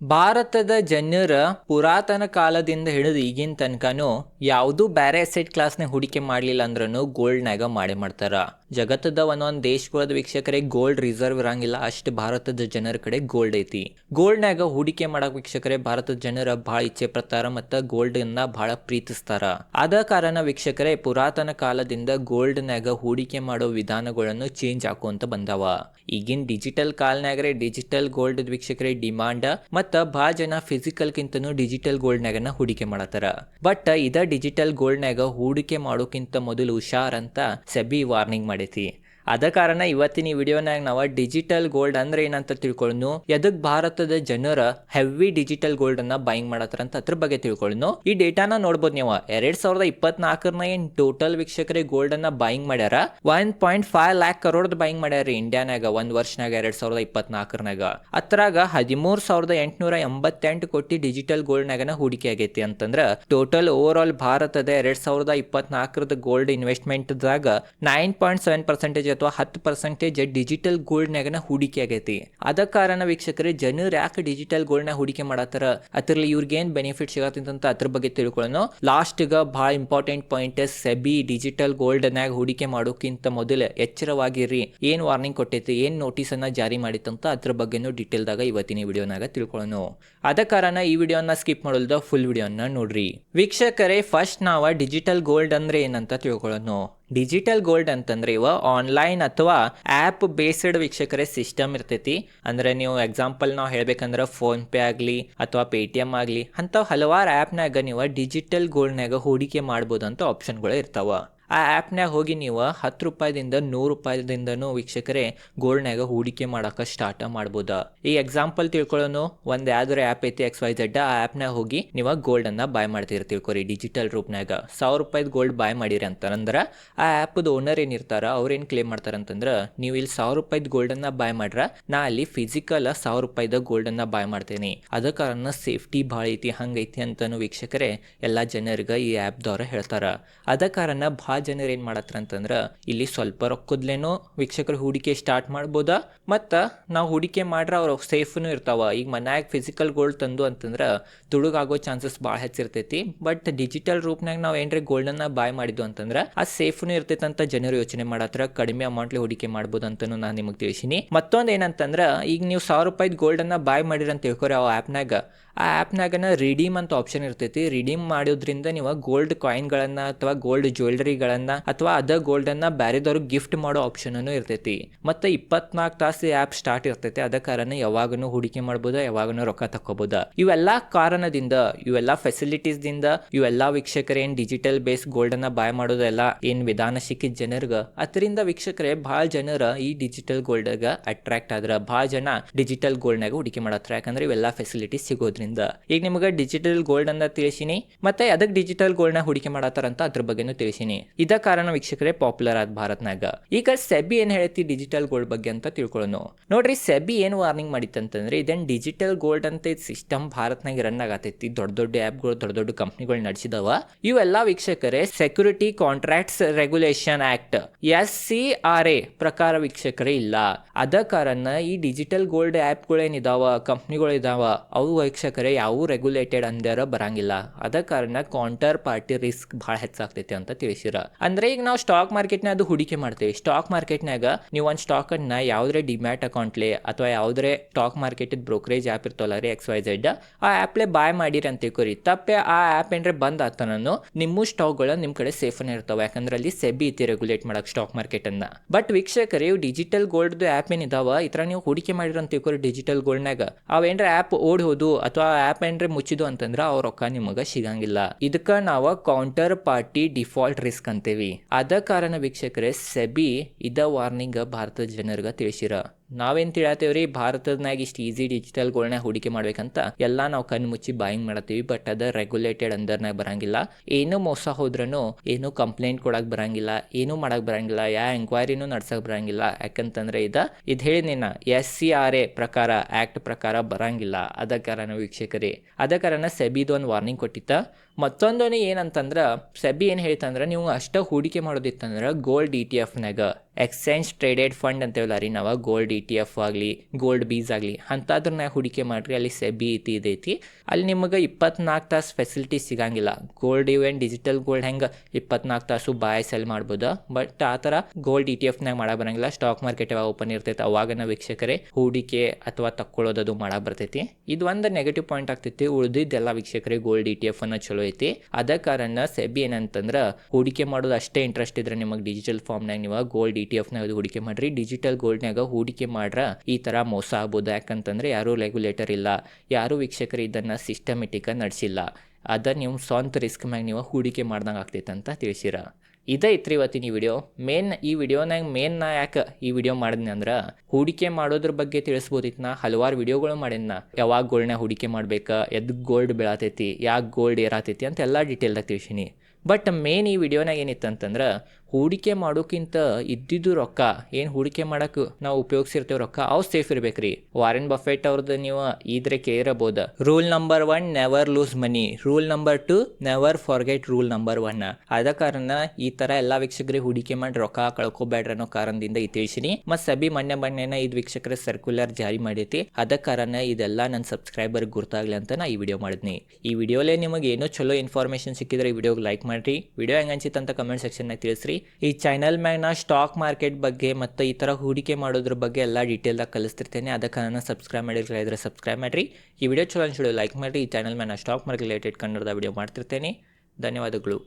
ಭಾರತದ ಜನರ ಪುರಾತನ ಕಾಲದಿಂದ ಹಿಡಿದು ಈಗಿನ ತನಕನೂ ಯಾವುದೂ ಬೇರೆ ಅಸೆಟ್ ಕ್ಲಾಸ್ನ ಹೂಡಿಕೆ ಮಾಡಲಿಲ್ಲ ಅಂದ್ರೂ ಗೋಲ್ಡ್ನಾಗ ಮಾಡೇ ಮಾಡ್ತಾರ. ಜಗತ್ತದ ಒಂದೊಂದು ದೇಶಗಳದ ವೀಕ್ಷಕರಿಗೆ ಗೋಲ್ಡ್ ರಿಸರ್ವ್ ಇರಂಗಿಲ್ಲ, ಅಷ್ಟು ಭಾರತದ ಜನರ ಕಡೆ ಗೋಲ್ಡ್ ಐತಿ. ಗೋಲ್ಡ್ನಾಗ ಹೂಡಿಕೆ ಮಾಡಕ್ ವೀಕ್ಷಕರೇ ಭಾರತದ ಜನರ ಭಾಳ ಇಚ್ಛೆ ಮತ್ತ ಮತ್ತು ಗೋಲ್ಡನ್ನ ಭಾಳ ಪ್ರೀತಿಸ್ತಾರ. ಅದ ಕಾರಣ ವೀಕ್ಷಕರೇ ಪುರಾತನ ಕಾಲದಿಂದ ಗೋಲ್ಡ್ನಾಗ ಹೂಡಿಕೆ ಮಾಡೋ ವಿಧಾನಗಳನ್ನು ಚೇಂಜ್ ಹಾಕುವಂತ ಬಂದಾವ. ಈಗಿನ ಡಿಜಿಟಲ್ ಕಾಲ್ನಾಗ್ರೆ ಡಿಜಿಟಲ್ ಗೋಲ್ಡ್ ವೀಕ್ಷಕರೇ ಡಿಮಾಂಡ್ ಮತ್ತ ಭಾಳ ಜನ ಫಿಸಿಕಲ್ ಕಿಂತನೂ ಡಿಜಿಟಲ್ ಗೋಲ್ಡ್ನಾಗನ ಹೂಡಿಕೆ ಮಾಡತ್ತಾರ. ಬಟ್ ಇದ ಡಿಜಿಟಲ್ ಗೋಲ್ಡ್ನಾಗ ಹೂಡಿಕೆ ಮಾಡೋಕ್ಕಿಂತ ಮೊದಲು ಹುಷಾರ್ ಅಂತ ಸೆಬಿ ವಾರ್ನಿಂಗ್ ಮಾಡೈತಿ. ಅದ ಕಾರಣ ಇವತ್ತಿನ ಈ ವಿಡಿಯೋನಾಗ ನಾವು ಡಿಜಿಟಲ್ ಗೋಲ್ಡ್ ಅಂದ್ರೆ ಏನಂತ ತಿಳ್ಕೊಳ್ಳೋನು ಎದಕ್ ಭಾರತದ ಜನರ ಹೆವಿ ಡಿಜಿಟಲ್ ಗೋಲ್ಡ್ ಅನ್ನ ಬೈಂಗ್ ಮಾಡತ್ತಾರ ಅಂತ ಅದ್ರ ಬಗ್ಗೆ ತಿಳ್ಕೊಳ್ಳೋನು ಈ ಡೇಟಾನ ನೋಡ್ಬೋದು ನೀವು. ಎರಡ್ ಸಾವಿರದ ಇಪ್ಪತ್ನಾಲ್ಕರನ ಏನ್ ಟೋಟಲ್ ವೀಕ್ಷಕರೇ ಗೋಲ್ಡ್ ಅನ್ನ ಬೈಂಗ್ ಮಾಡ್ಯಾರ? One point five lakh crore buying ಮಾಡ್ಯಾರ ಇಂಡಿಯಾನಾಗ ಒಂದ್ ವರ್ಷನಾಗ ಎರಡ್ ಸಾವಿರದ ಇಪ್ಪತ್ನಾಲ್ಕರನಾಗ ಅತ್ರಾಗ ಹದಿಮೂರ್ ಸಾವಿರದ ಎಂಟುನೂರ ಎಂಬತ್ತೆಂಟು ಕೋಟಿ ಡಿಜಿಟಲ್ ಗೋಲ್ಡ್ನಾಗನ ಹೂಡಿಕೆ ಆಗೈತಿ ಅಂತಂದ್ರ ಟೋಟಲ್ ಓವರ್ ಆಲ್ ಭಾರತದ ಎರಡ್ ಸಾವಿರದ ಇಪ್ಪತ್ನಾಲ್ಕರದ ಗೋಲ್ಡ್ ಇನ್ವೆಸ್ಟ್ಮೆಂಟ್ದಾಗ ನೈನ್ ಪಾಯಿಂಟ್ ಸೆವೆನ್ ಪರ್ಸೆಂಟೇಜ್ ಅಥವಾ ಹತ್ತು ಪರ್ಸೆಂಟೇಜ್ ಡಿಜಿಟಲ್ ಗೋಲ್ಡ್ನಾಗನ ಹೂಡಿಕೆ ಆಗೈತಿ. ಅದ ಕಾರಣ ವೀಕ್ಷಕರೇ, ಜನರು ಯಾಕೆ ಡಿಜಿಟಲ್ ಗೋಲ್ಡ್ನ ಹೂಡಿಕೆ ಮಾಡತ್ತಾರ? ಅದರಲ್ಲಿ ಇವ್ರಿಗೆ ಏನ್ ಬೆನಿಫಿಟ್ ಸಿಗತ್ತಂತ ಅದ್ರ ಬಗ್ಗೆ ತಿಳ್ಕೊಳ್ಳೋಣ. ಗ ಭಾಳ ಇಂಪಾರ್ಟೆಂಟ್ ಪಾಯಿಂಟ್ ಸೆಬಿ ಡಿಜಿಟಲ್ ಗೋಲ್ಡ್ನಾಗ ಹೂಡಿಕೆ ಮಾಡೋಕ್ಕಿಂತ ಮೊದಲು ಎಚ್ಚರವಾಗಿರ್ರಿ. ಏನ್ ವಾರ್ನಿಂಗ್ ಕೊಟ್ಟೈತಿ, ಏನ್ ನೋಟಿಸ್ ಅನ್ನ ಜಾರಿ ಮಾಡಿತ್ತಂತ ಅದ್ರ ಬಗ್ಗೆನೂ ಡೀಟೇಲ್ದಾಗ ಇವತ್ತಿನ ವಿಡಿಯೋನಾಗ ತಿಳ್ಕೊಳ್ಳೋಣ. ಅದ ಕಾರಣ ಈ ವಿಡಿಯೋನ ಸ್ಕಿಪ್ ಮಾಡೋಲ್ದ ಫುಲ್ ವಿಡಿಯೋನ ನೋಡ್ರಿ. ವೀಕ್ಷಕರೇ ಫಸ್ಟ್ ನಾವ ಡಿಜಿಟಲ್ ಗೋಲ್ಡ್ ಅಂದ್ರೆ ಏನಂತ ತಿಳ್ಕೊಳ್ಳೋಣ. ಡಿಜಿಟಲ್ ಗೋಲ್ಡ್ ಅಂತಂದ್ರೆ ಇವ ಆನ್ಲೈನ್ ಅಥವಾ ಆ್ಯಪ್ ಬೇಸ್ಡ್ ವೀಕ್ಷಕರೇ ಸಿಸ್ಟಮ್ ಇರ್ತೈತಿ. ಅಂದ್ರೆ ನೀವು ಎಕ್ಸಾಂಪಲ್ ನಾವು ಹೇಳ್ಬೇಕಂದ್ರೆ ಫೋನ್ ಪೇ ಆಗಲಿ ಅಥವಾ ಪೇಟಿಎಂ ಟಿ ಎಂ ಆಗಲಿ ಅಂಥವು ಹಲವಾರು ಆ್ಯಪ್ನಾಗ ನೀವು ಡಿಜಿಟಲ್ ಗೋಲ್ಡ್ನಾಗ ಹೂಡಿಕೆ ಮಾಡ್ಬೋದು ಅಂತ ಆಪ್ಷನ್ಗಳು ಇರ್ತಾವ. ಆ ಆ್ಯಪ್ನಾಗ ಹೋಗಿ ನೀವು ಹತ್ತು ರೂಪಾಯಿದಿಂದ ನೂರು ರೂಪಾಯಿದಿಂದನೂ ವೀಕ್ಷಕರೇ ಗೋಲ್ಡ್ನಾಗ ಹೂಡಿಕೆ ಮಾಡೋಕೆ ಸ್ಟಾರ್ಟ್ ಮಾಡ್ಬೋದು. ಈ ಎಕ್ಸಾಂಪಲ್ ತಿಳ್ಕೊಳ್ಳೋನು, ಒಂದು ಯಾವ್ದಾರ ಆ್ಯಪ್ ಐತಿ ಎಕ್ಸ್ ವೈ ಜೆಡ್ ಆ ಆ್ಯಪ್ನಾಗ ಹೋಗಿ ನೀವು ಗೋಲ್ಡನ್ನು ಬಾಯ್ ಮಾಡ್ತೀರಿ ತಿಳ್ಕೊರಿ ಡಿಜಿಟಲ್ ರೂಪ್ನಾಗ ಸಾವಿರ ರೂಪಾಯಿದು ಗೋಲ್ಡ್ ಬಾಯ್ ಮಾಡಿರಿ ಅಂತಂದ್ರೆ, ಆ ಆ್ಯಪ್ದು ಓನರ್ ಏನಿರ್ತಾರ ಅವ್ರೇನು ಕ್ಲೇಮ್ ಮಾಡ್ತಾರಂತಂದ್ರೆ, ನೀವು ಇಲ್ಲಿ ಸಾವಿರ ರೂಪಾಯಿದು ಗೋಲ್ಡನ್ನು ಬಾಯ್ ಮಾಡ್ರ, ನಾ ಅಲ್ಲಿ ಫಿಸಿಕಲ್ ಸಾವಿರ ರೂಪಾಯಿದ ಗೋಲ್ಡನ್ನು ಬಾಯ್ ಮಾಡ್ತೀನಿ. ಅದ ಕಾರಣ ಸೇಫ್ಟಿ ಭಾಳ ಐತಿ, ಹಂಗೈತಿ ಅಂತನೂ ವೀಕ್ಷಕರೇ ಎಲ್ಲ ಜನರಿಗೆ ಈ ಆ್ಯಪ್ದವ್ರ ಹೇಳ್ತಾರ. ಅದ ಕಾರಣ ಭಾಳ ಜನರು ಏನು ಮಾಡತ್ರ ಅಂತಂದ್ರೆ, ಇಲ್ಲಿ ಸ್ವಲ್ಪ ರೊಕ್ಕದ್ಲೇನೋ ವೀಕ್ಷಕರು ಹೂಡಿಕೆ ಸ್ಟಾರ್ಟ್ ಮಾಡ್ಬೋದಾ? ಮತ್ತು ನಾವು ಹೂಡಿಕೆ ಮಾಡ್ರೆ ಅವ್ರು ಸೇಫ್ನು ಇರ್ತಾವ. ಈಗ ಮನ್ಯಾಗ ಫಿಸಿಕಲ್ ಗೋಲ್ಡ್ ತಂದು ಅಂತಂದ್ರೆ ತುಡುಗಾಗೋ ಚಾನ್ಸಸ್ ಭಾಳ ಹೆಚ್ಚಿರ್ತೈತಿ. ಬಟ್ ಡಿಜಿಟಲ್ ರೂಪ್ನಾಗ ನಾವು ಏನ್ರಿ ಗೋಲ್ಡನ್ನು ಬಾಯ್ ಮಾಡಿದ್ವು ಅಂತಂದ್ರೆ, ಆ ಸೇಫ್ನು ಇರ್ತೈತೆ ಅಂತ ಜನರು ಯೋಚನೆ ಮಾಡತ್ರ. ಕಡಿಮೆ ಅಮೌಂಟ್ಲಿ ಹೂಡಿಕೆ ಮಾಡ್ಬೋದು ಅಂತಲೂ ನಾನು ನಿಮಗೆ ತಿಳಿಸಿನಿ. ಮತ್ತೊಂದು ಏನಂತಂದ್ರೆ, ಈಗ ನೀವು ಸಾವಿರ ರೂಪಾಯಿದ ಗೋಲ್ಡನ್ನ ಬಾಯ್ ಮಾಡಿರಿ ಅಂತ ತಿಳ್ಕೊರಿ ಆ ಆ್ಯಪ್ನಾಗ ಆ ಆ್ಯಪ್ನಾಗನ ರಿಡೀಮ್ ಅಂತ ಆಪ್ಷನ್ ಇರ್ತೈತಿ. ರಿಡೀಮ್ ಮಾಡೋದ್ರಿಂದ ನೀವು ಗೋಲ್ಡ್ ಕಾಯಿನ್ಗಳನ್ನು ಅಥವಾ ಗೋಲ್ಡ್ ಜ್ಯುವೆಲ್ರಿಗಳನ್ನು ಅಥವಾ ಅದ ಗೋಲ್ಡ್ ಅನ್ನ ಬ್ಯಾರೆದವ್ರಿಗೆ ಗಿಫ್ಟ್ ಮಾಡೋ ಆಪ್ಷನೂ ಇರ್ತೈತಿ. ಮತ್ತೆ ಇಪ್ಪತ್ನಾಲ್ಕು ತಾಸು ಆ್ಯಪ್ ಸ್ಟಾರ್ಟ್ ಇರ್ತೈತಿ, ಅದ ಕಾರಣ ಯಾವಾಗನು ಹೂಡಿಕೆ ಮಾಡ್ಬೋದು, ಯಾವಾಗನು ರೊಕ್ಕ ತಕ್ಕೋಬೋದು. ಇವೆಲ್ಲಾ ಕಾರಣದಿಂದ, ಇವೆಲ್ಲಾ ಫೆಸಿಲಿಟೀಸ್ ದಿಂದ, ಇವೆಲ್ಲಾ ವೀಕ್ಷಕರೇ ಏನ್ ಡಿಜಿಟಲ್ ಬೇಸ್ ಗೋಲ್ಡ್ ಅನ್ನ ಬಾಯ್ ಮಾಡೋದೆಲ್ಲ ಏನ್ ವಿಧಾನ ಸಿಕ್ಕಿದ ಜನರ್ಗ, ಅದರಿಂದ ವೀಕ್ಷಕರೇ ಬಹಳ ಜನರ ಈ ಡಿಜಿಟಲ್ ಗೋಲ್ಡ್ ಅಟ್ರಾಕ್ಟ್ ಆದ್ರ, ಭಾಳ ಜನ ಡಿಜಿಟಲ್ ಗೋಲ್ಡ್ ನಾಗ ಹೂಡಿಕೆ ಮಾಡತ್ರ. ಯಾಕಂದ್ರೆ ಇವೆಲ್ಲಾ ಫೆಸಿಲಿಟೀಸ್ ಸಿಗೋದ್ರಿಂದ. ಈಗ ನಿಮಗೆ ಡಿಜಿಟಲ್ ಗೋಲ್ಡ್ ಅನ್ನ ತಿಳಿಸಿನಿ, ಮತ್ತೆ ಅದಕ್ಕೆ ಡಿಜಿಟಲ್ ಗೋಲ್ಡ್ನ ಹೂಡಿಕೆ ಮಾಡತ್ತಾರ ಅಂತ ಅದ್ರ ಬಗ್ಗೆನೂ ತಿಳಿಸಿನಿ. ಇದ ಕಾರಣ ವೀಕ್ಷಕರೇ ಪಾಪ್ಯುಲರ್ ಆದ ಭಾರತ್ನಾಗ. ಈಗ ಸೆಬಿ ಏನ್ ಹೇಳ್ತಿ ಡಿಜಿಟಲ್ ಗೋಲ್ಡ್ ಬಗ್ಗೆ ಅಂತ ತಿಳ್ಕೊಳ್ಳೋಣ ನೋಡ್ರಿ, ಸೆಬಿ ಏನು ವಾರ್ನಿಂಗ್ ಮಾಡಿತ್ತಂತಂದ್ರೆ ಇದನ್ ಡಿಜಿಟಲ್ ಗೋಲ್ಡ್ ಅಂತ ಸಿಸ್ಟಮ್ ಭಾರತ್ನಾಗ ರನ್ ಆಗತೈತಿ. ದೊಡ್ಡ ದೊಡ್ಡ ಆ್ಯಪ್ಗಳು ದೊಡ್ಡ ದೊಡ್ಡ ಕಂಪ್ನಿಗಳು ನಡೆಸಿದವ. ಇವೆಲ್ಲ ವೀಕ್ಷಕರೇ security contracts regulation act S C R A ಪ್ರಕಾರ ವೀಕ್ಷಕರೇ ಇಲ್ಲ. ಅದ ಕಾರಣ ಈ ಡಿಜಿಟಲ್ ಗೋಲ್ಡ್ ಆ್ಯಪ್ಗಳೇನಿದಾವ ಕಂಪ್ನಿಗಳು ಇದಾವ, ಅವು ವೀಕ್ಷಕರೇ ಯಾವ ರೆಗ್ಯುಲೇಟೆಡ್ ಅಂದ್ಯಾರ ಬರಂಗಿಲ್ಲ. ಅದ ಕಾರಣ ಕೌಂಟರ್ ಪಾರ್ಟಿ ರಿಸ್ಕ್ ಭಾಳ ಹೆಚ್ಚಾಗ್ತೈತಿ ಅಂತ ತಿಳಿಸಿರ. ಅಂದ್ರೆ ಈಗ ನಾವು ಸ್ಟಾಕ್ ಮಾರ್ಕೆಟ್ನ ಅದು ಹೂಡಿಕೆ ಮಾಡ್ತೇವೆ. ಸ್ಟಾಕ್ ಮಾರ್ಕೆಟ್ನಾಗ ನೀವು ಒಂದು ಸ್ಟಾಕ್ ಅನ್ನ ಯಾವ್ದ್ರೆ ಡಿಮ್ಯಾಟ್ ಅಕೌಂಟ್ಲೆ ಅಥವಾ ಯಾವ್ದ್ರೆ ಸ್ಟಾಕ್ ಮಾರ್ಕೆಟ್ ಬ್ರೋಕರೇಜ್ ಆ್ಯಪ್ ಇರ್ತಲ್ಲ ರೀ ಎಕ್ಸ್ ವೈ ಝೆಡ್ ಆ ಆ್ಯಪ್ಲೆ ಬಾಯ್ ಮಾಡಿರಿ ಅಂತ ತಿಳ್ಕೊರಿ. ತಪ್ಪೆ ಆ ಆ್ಯಪ್ ಏನ್ರೆ ಬಂದ್ ನಾನು ನಿಮ್ಮ ಸ್ಟಾಕ್ಗಳು ನಿಮ್ಮ ಕಡೆ ಸೇಫ್ ಅನ್ನ ಇರ್ತಾವ. ಯಾಕಂದ್ರೆ ಅಲ್ಲಿ ಸೆಬಿ ಐತಿ ರೆಗ್ಯುಲೇಟ್ ಮಾಡಕ್ ಸ್ಟಾಕ್ ಮಾರ್ಕೆಟ್ ಅನ್ನ. ಬಟ್ ವೀಕ್ಷಕರೇ ಡಿಜಿಟಲ್ ಗೋಲ್ಡ್ ಆ್ಯಪ್ ಏನಿದಾವ ಈ ಥರ ನೀವು ಹೂಡಿಕೆ ಮಾಡಿರೋ ಅಂತ ತಿಳ್ಕೊರಿ ಡಿಜಿಟಲ್ ಗೋಲ್ಡ್ನಾಗ ಏನ್ರ ಆ್ಯಪ್ ಓಡ್ ಹೋದು ಅಥವಾ ಆ್ಯಪ್ ಏನ್ರೆ ಮುಚ್ಚಿದು ಅಂತಂದ್ರೆ ಅವ್ರ ರೊಕ್ಕ ನಿಮಗೆ ಸಿಗಂಗಿಲ್ಲ. ಇದಕ್ಕೆ ನಾವು ಕೌಂಟರ್ ಪಾರ್ಟಿ ಡಿಫಾಲ್ಟ್ ರಿಸ್ಕ್ ಅಂತೇವಿ. ಅದ ಕಾರಣ ವೀಕ್ಷಕರೇ ಸೆಬಿ ಇದ ವಾರ್ನಿಂಗ್ ಭಾರತದ ಜನರಿಗೆ ತಿಳಿಸಿರ. ನಾವೇನ್ ರೀ ಭಾರತದ್ನ್ಯಾಗ ಇಷ್ಟು ಈಸಿ ಡಿಜಿಟಲ್ ಗೋಲ್ಡ್ನಾಗ ಹೂಡಿಕೆ ಮಾಡ್ಬೇಕಂತ ಎಲ್ಲ ನಾವು ಕಣ್ಣು ಮುಚ್ಚಿ ಬಾಯಿಂಗ್ ಮಾಡತ್ತೀವಿ ಬಟ್ ಅದ ರೆಗ್ಯುಲೇಟೆಡ್ ಅಂದರ್ನಾಗ ಬರಂಗಿಲ್ಲ. ಏನು ಮೋಸ ಹೋದ್ರೂ ಏನು ಕಂಪ್ಲೇಂಟ್ ಕೊಡಕ್ ಬರಂಗಿಲ್ಲ, ಏನು ಮಾಡಕ್ ಬರಂಗಿಲ್ಲ, ಯಾ ಎಂಕ್ವೈರಿನೂ ನಡ್ಸಕ್ ಬರಂಗಿಲ್ಲ. ಯಾಕಂತಂದ್ರೆ ಇದ, ಇದು ಹೇಳಿನ ಎಸ್ ಸಿ ಆರ್ ಎ ಪ್ರಕಾರ ಆಕ್ಟ್ ಪ್ರಕಾರ ಬರಂಗಿಲ್ಲ. ಅದ ಕಾರಣ ವೀಕ್ಷಕರೇ. ಅದ ಕಾರಣ ಸೆಬಿದು ಒಂದು ವಾರ್ನಿಂಗ್ ಕೊಟ್ಟಿತ್ತ. ಮತ್ತೊಂದೊನೇ ಏನಂತಂದ್ರೆ, ಸೆಬಿ ಏನು ಹೇಳ್ತಂದ್ರೆ ನೀವು ಅಷ್ಟ ಹೂಡಿಕೆ ಮಾಡೋದಿತ್ತಂದ್ರೆ ಗೋಲ್ಡ್ ಇ ಟಿ ಎಫ್ನಾಗ ಎಕ್ಸ್ಚೇಂಜ್ ಟ್ರೇಡೆಡ್ ಫಂಡ್ ಅಂತೇವಲ್ಲ ರೀ ನಾವು? Gold E E T F ಆಗಲಿ ಗೋಲ್ಡ್ ಬೀಸ್ ಆಗಲಿ, ಅಂಥದ್ರನ್ನ ಹೂಡಿಕೆ ಮಾಡಿರಿ, ಅಲ್ಲಿ ಸೆಬಿ ಇತಿ ಇದೈತಿ ಅಲ್ಲಿ ನಿಮಗೆ ಇಪ್ಪತ್ನಾಲ್ಕು ತಾಸು ಫೆಸಿಲಿಟಿ ಸಿಗಂಗಿಲ್ಲ. ಗೋಲ್ಡ್ ಇವೆನ್ ಡಿಜಿಟಲ್ ಗೋಲ್ಡ್ ಹೆಂಗೆ ಇಪ್ಪತ್ನಾಲ್ಕು ತಾಸು ಬಾಯ್ ಸೆಲ್ ಮಾಡ್ಬೋದು? ಬಟ್ ಆ ಥರ ಗೋಲ್ಡ್ ಇ ಟಿ ಎಫ್ನಾಗ ಮಾಡಕ್ಕೆ ಬರಂಗಿಲ್ಲ. ಸ್ಟಾಕ್ ಮಾರ್ಕೆಟ್ ಯಾವಾಗ ಓಪನ್ ಇರ್ತೈತೆ, ಅವಾಗ ನಾವು ವೀಕ್ಷಕರೇ ಹೂಡಿಕೆ ಅಥವಾ ತಕ್ಕೊಳ್ಳೋದು ಮಾಡಕ್ಕೆ ಬರ್ತೈತಿ. ಇದು ಒಂದು ನೆಗೆಟಿವ್ ಪಾಯಿಂಟ್ ಆಗ್ತೈತಿ. ಉಳಿದಿದ್ದೆಲ್ಲ ವೀಕ್ಷಕರೇ ಗೋಲ್ಡ್ ಇ ಟಿ ಎಫ್ ಅನ್ನ ಚಲೋ ಐತಿ. ಅದ ಕಾರಣ ಸೆಬಿ ಏನಂತಂದ್ರೆ, ಹೂಡಿಕೆ ಮಾಡೋದು ಅಷ್ಟೇ ಇಂಟ್ರೆಸ್ಟ್ ಇದ್ರೆ ನಿಮಗೆ ಡಿಜಿಟಲ್ ಫಾರ್ಮ್ನಾಗ ನೀವು ಗೋಲ್ಡ್ ಇ ಟಿ ಎಫ್ನಾಗ ಹೂಡಿಕೆ ಮಾಡ್ರಿ. ಡಿಜಿಟಲ್ ಗೋಲ್ಡ್ನಾಗ ಹೂಡಿಕೆ ಮಾಡ್ರ ಈ ಥರ ಮೋಸ ಆಗ್ಬೋದು. ಯಾಕಂತಂದ್ರೆ ಯಾರು ರೆಗ್ಯುಲೇಟರ್ ಇಲ್ಲ. ಯಾರು ವೀಕ್ಷಕರು ಇದನ್ನು ಸಿಸ್ಟಮೆಟಿಕಾಗಿ ನಡೆಸಿಲ್ಲ. ಅದ ನೀವು ಸ್ವಂತ ರಿಸ್ಕ್ ಮ್ಯಾಗ ನೀವು ಹೂಡಿಕೆ ಮಾಡ್ದಂಗೆ ಆಗ್ತೈತೆ ಅಂತ ತಿಳಿಸಿರ. ಇದೇ ಇತ್ರಿ ಇವತ್ತಿನ ಈ ವಿಡಿಯೋ. ಮೇನ್ ಈ ವಿಡಿಯೋನಾಗ ಮೇನ್ ನಾ ಯಾಕೆ ಈ ವಿಡಿಯೋ ಮಾಡಿದ್ನಿ ಅಂದ್ರೆ ಹೂಡಿಕೆ ಮಾಡೋದ್ರ ಬಗ್ಗೆ ತಿಳಿಸ್ಬೋದಿತ್ತು ನಾ ಹಲವಾರು ವಿಡಿಯೋಗಳು ಮಾಡಿದ್ನ. ಯಾವಾಗ ಗೋಲ್ಡ್ನ ಹೂಡಿಕೆ ಮಾಡ್ಬೇಕಾ, ಎದ್ದು ಗೋಲ್ಡ್ ಬೆಳತೈತಿ, ಯಾಕೆ ಗೋಲ್ಡ್ ಏರಾತೈತಿ ಅಂತ ಎಲ್ಲ ಡೀಟೇಲ್ದಾಗ ತಿಳಿಸಿನಿ. ಬಟ್ ಮೇನ್ ಈ ವಿಡಿಯೋನಾಗ ಏನಿತ್ತು ಅಂತಂದ್ರೆ ಹೂಡಿಕೆ ಮಾಡೋಕ್ಕಿಂತ ಇದ್ದಿದ್ದು ರೊಕ್ಕ. ಏನು ಹೂಡಿಕೆ ಮಾಡಕ್ಕೆ ನಾವು ಉಪಯೋಗಿಸಿರ್ತೇವೆ ರೊಕ್ಕ, ಅವು ಸೇಫ್ ಇರ್ಬೇಕು ರೀ ವಾರೆನ್ ಬಫೆಟ್ ಅವ್ರದ್ದು ನೀವು ಇದ್ರೆ ಕೇಳಿರಬಹುದು rule number one never lose money rule number two never forget rule number one. ಆದ ಕಾರಣ ಈ ತರ ಎಲ್ಲಾ ವೀಕ್ಷಕರಿಗೆ ಹೂಡಿಕೆ ಮಾಡಿ ರೊಕ್ಕ ಕಳ್ಕೊಬೇಡ್ರಿ ಅನ್ನೋ ಕಾರಣದಿಂದ ಈ ತಿಳಿಸಿನಿ. ಮತ್ತೆ ಸಬಿ ಮೊನ್ನೆ ಮೊನ್ನೆನ ಇದು ವೀಕ್ಷಕರ ಸರ್ಕ್ಯುಲರ್ ಜಾರಿ ಮಾಡೈತಿ. ಅದ ಕಾರಣ ಇದೆಲ್ಲ ನನ್ನ ಸಬ್ಸ್ಕ್ರೈಬರ್ ಗುರ್ತಾಗ್ಲಿ ಅಂತ ನಾ ಈ ವಿಡಿಯೋ ಮಾಡಿದ್ನಿ. ಈ ವಿಡಿಯೋಲೇ ನಿಮಗೆ ಏನೋ ಚಲೋ ಇನ್ಫಾರ್ಮೇಷನ್ ಸಿಕ್ಕಿದ್ರೆ ಈ ವಿಡಿಯೋಗೆ ಲೈಕ್ ಮಾಡ್ರಿ. ವಿಡಿಯೋ ಹೆಂಗ ಅನ್ಸಿತ್ತು ಅಂತ ಕಮೆಂಟ್ ಸೆಕ್ಷನ್ನಾಗ ತಿಳಿಸ್ರಿ. ಈ ಚಾನಲ್ ಮ್ಯಾಗ ನಾ ಸ್ಟಾಕ್ ಮಾರ್ಕೆಟ್ ಬಗ್ಗೆ ಮತ್ತು ಈ ಥರ ಹೂಡಿಕೆ ಮಾಡೋದ್ರ ಬಗ್ಗೆ ಎಲ್ಲ ಡೀಟೇಲ್ದಾಗ ಕಲಿಸ್ತಿರ್ತೇನೆ. ಅದಕ್ಕೆ ನಾನು ಸಬ್ಸ್ಕ್ರೈಬ್ ಮಾಡಿರ್ಲಿಲ್ಲ ಇದ್ರೆ ಸಬ್ಸ್ಕ್ರೈಬ್ ಮಾಡಿರಿ. ಈ ವಿಡಿಯೋ ಚಲೋ ಅನ್ಸಿಡೋ ಲೈಕ್ ಮಾಡಿರಿ. ಈ ಚಾನಲ್ ಮ್ಯಾಗ ನಾ ಸ್ಟಾಕ್ ಮಾರ್ಕೆಟ್ ರಿಲೇಟೆಡ್ ಕನ್ನಡದ ವಿಡಿಯೋ ಮಾಡ್ತಿರ್ತೇನೆ. ಧನ್ಯವಾದಗಳು.